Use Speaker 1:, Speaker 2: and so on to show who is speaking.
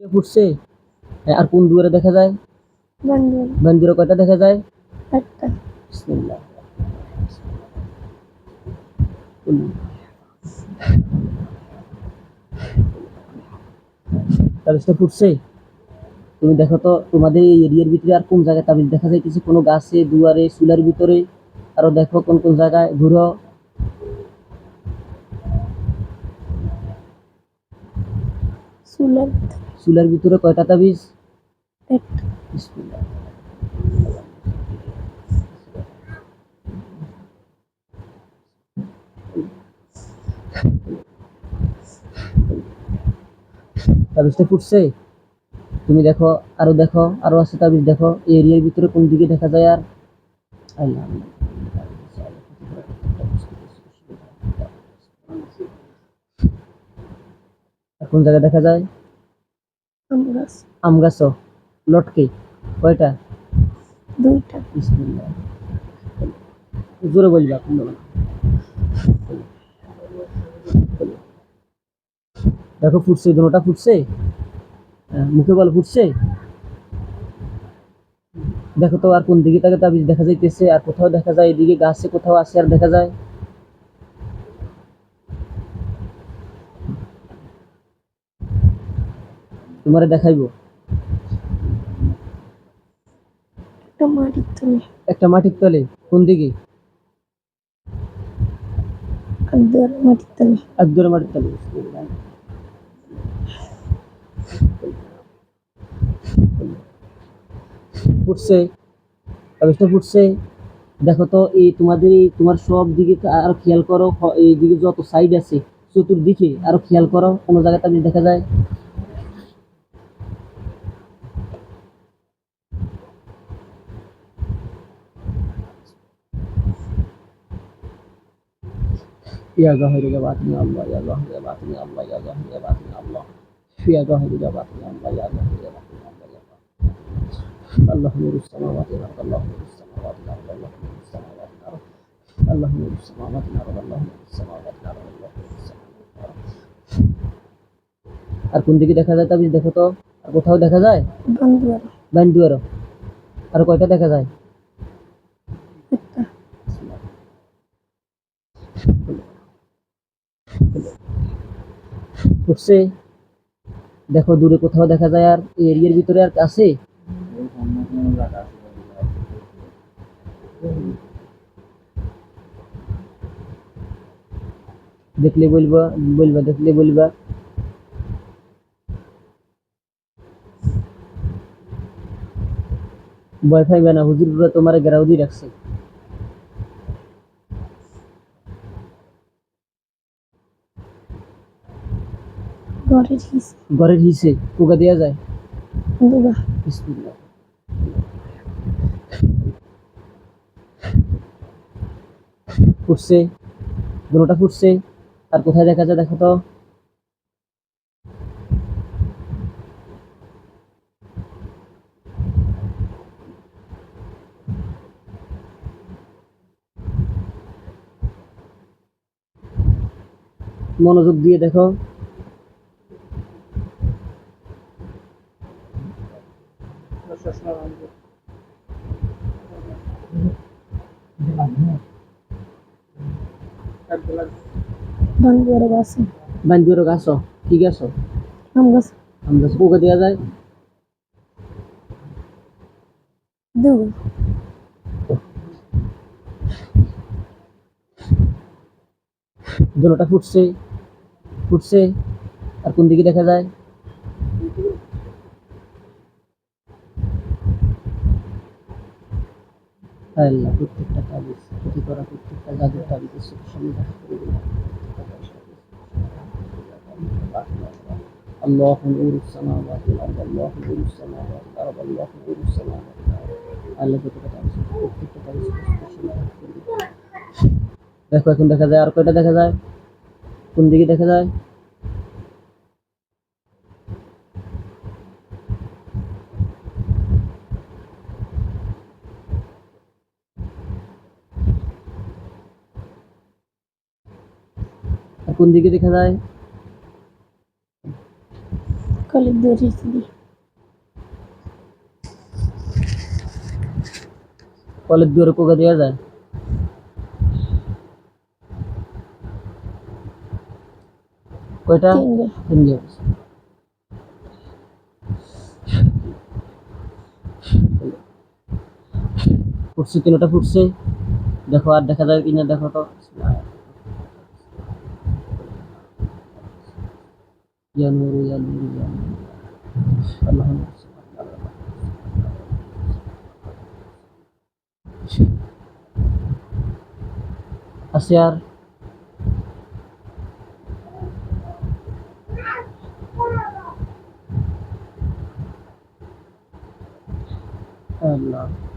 Speaker 1: কে ফুটছে আর কোন দুয়ারে দেখা যায়? মন্দিরে। কয়টা দেখা যায়?
Speaker 2: একটা।
Speaker 1: বিসমিল্লাহ। তাবিজটা ফুটছে? তুমি দেখো তো তোমাদের এই এরিয়ার ভিতরে আর কোন জায়গায় তাবিজ দেখা যাইতেছে? কোনো গাছে দুয়ারে চুলার ভিতরে? আরও দেখো কোন কোন জায়গায় ঘুরো।
Speaker 2: চুলার
Speaker 1: চুলার ভিতরে কয়টা তাবিজ? তাবিজটা ফুটছে? তুমি দেখো আরও দেখো আরও আছে তাবিজ দেখো। এই এরিয়ার ভিতরে কোন দিকে দেখা যায় আর? আল্লাহ। আর কোন জায়গায় দেখা যায়?
Speaker 2: আম গাছ
Speaker 1: গাছও লটকে? কয়টা?
Speaker 2: দুইটা।
Speaker 1: বিসমিল্লাহ। জোরে বলবা তোমরা। দেখো ফুটছে দুটোটা ফুটছে? হ্যাঁ, মুখে বল ফুটছে? দেখো তো আর কোন দিকে তাকে তাবিজ দেখা যাইতেছে আর কোথাও দেখা যায় এদিকে গাছে কোথাও আছে আর দেখা যায়? তোমারে দেখাইবো।
Speaker 2: একটা মাটির তলে।
Speaker 1: একটা মাটির তলে কোন দিকে?
Speaker 2: আর মাটির তলে।
Speaker 1: একদরে মাটির তলে ফুটছে তাবিজটা ফুটছে। দেখো তো এই তোমাদের এই তোমার সব দিকে আরও খেয়াল করো এই দিকে যত সাইড আছে চতুর্দিকে আরও খেয়াল করো কোনো জায়গায় তাবিজ দেখা যায় يا ظاهر جباتني الله يا ظاهر جباتني الله يا ظاهر جباتني الله يا ظاهر جباتني الله يا ظاهر جباتني الله يا ظاهر الله نور السماوات والارض الله نور السماوات والارض الله نور السماوات والارض الله نور السماوات والارض الله نور السماوات والارض الله نور السماوات والارض আর কোন দিকে দেখা যায় তাবিজ দেখো তো আর কোথাও দেখা যায়
Speaker 2: বান্দুয়ার
Speaker 1: বান্ডুয়ারও আর কয়টা দেখা যায় ফুটছে দেখো দূরে কোথাও দেখা যায় আর এই এরিয়ার ভিতরে আর আছে দেখলে বলবা বলবা দেখলে বলবা ভয় পাইবে না হুজুররা তোমার গ্রাউদি রাখছে
Speaker 2: ঘরের হিস।
Speaker 1: ঘরের হিসে পোকা দেওয়া যায়?
Speaker 2: দুগা
Speaker 1: বিসমিল্লাহ। ফুটছে দুটোটা ফুটছে আর কোথায় দেখা যায় দেখো তো? মনোযোগ দিয়ে দেখো।
Speaker 2: বান্দুয়ার গাছ
Speaker 1: বান্ধবীর গাছ কি গাছ
Speaker 2: আম গাছ
Speaker 1: আমরা পোকা দেওয়া যায়
Speaker 2: দুগা
Speaker 1: দুটোটা ফুটছে ফুটছে আর কোন দিকে দেখা যায় আল্লাহ প্রত্যেকটা তাবিজ ক্ষতি করা প্রত্যেকটা জাদুর তাবিজের চোখের সামনে দেখা করে দিলাম। الله نور السماوات والارض الله نور السماوات والارض الله نور السماوات والارض আল্লাহ প্রত্যেকটা তাবিজ প্রত্যেকটা তাবিজ চোখের সামনে দেখা করে দিলাম। দেখো এখন দেখা যায় আর কয়টা দেখা যায় কোন দিকে দেখা যায় কোন দিকে দেখা যায়
Speaker 2: কালী ধরেছিলি
Speaker 1: কলের দুয়ারে পোকা দেওয়া যায় কয়টা
Speaker 2: তিনটে
Speaker 1: তিনটে ফুটছে তিনটা ফুটছে দেখো আর দেখা যায় কিনা দেখো তো Ya Nur ya Nur ya Allahumma Asyar. Allah